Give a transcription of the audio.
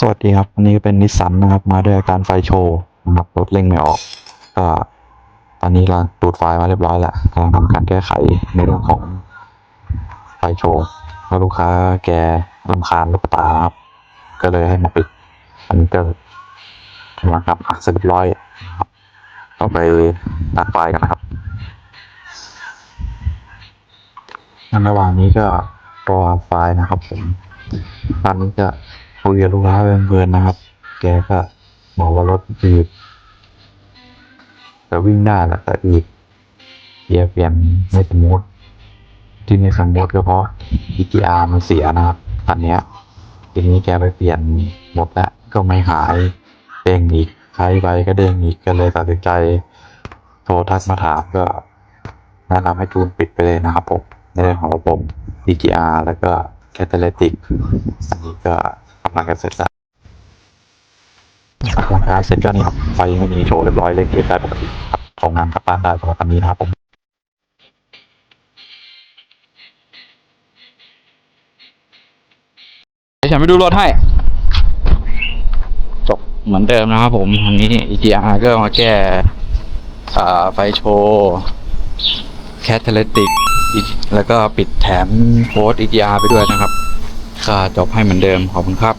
สวัสดีครับวันนี้เป็นนิสสันนะครับ มาด้วยอาการไฟโชว์นะครับรถเร่งไม่ออกก็ตอนนี้เราดูดไฟล์มาเรียบร้อยแล้วกำลังทำการแก้ไขในเรื่องของไฟโชว์แล้วลูกค้าแกลำคาญลูกตาครับ ก็เลยให้มาปิดอันนี้ก็กำลังทำอัดเสร็จเรียบร้อยครับก็ไปตัดไฟกันนะครับในระหว่างนี้ก็รอไฟล์นะครับผมตอนนี้ก็ คุยกับลูกค้าเพลินๆนะครับ แกก็บอกว่ารถอืดแต่วิ่งได้แหละแต่อืดเกียร์เปลี่ยนไม่สมูทที่ไม่สมูทก็เพราะ EGR มันเสียนะครับตอนเนี้ยทีนี้แกไปเปลี่ยนหมดแล้วก็ไม่หายเด้งอีกใช้ไปก็เด้งอีกก็เลยตัดสินใจ โทรทักมาถามก็แนะนำให้จูนปิดไปเลยนะครับผมในเรื่องของระบบ DGR แล้วก็ Catalytic อันนี้ก็ กำลังจะเสร็จแล้วหลังการเสร็จก็นี่ครับไฟไม่มีโชว์เรียบร้อยเลยเก็บได้ปกติครับส่งงานกลับบ้านได้สำหรับวันนี้นะครับผมเดี๋ยวฉันไปดูรถให้จบเหมือนเดิมนะครับผมอันนี้ EGR ก็มาแก้ไฟโชว์แคทเทเลติกแล้วก็ปิดแถมโค้ด EGR ไปด้วยนะครับ ก็จบให้เหมือนเดิมขอบคุณครับ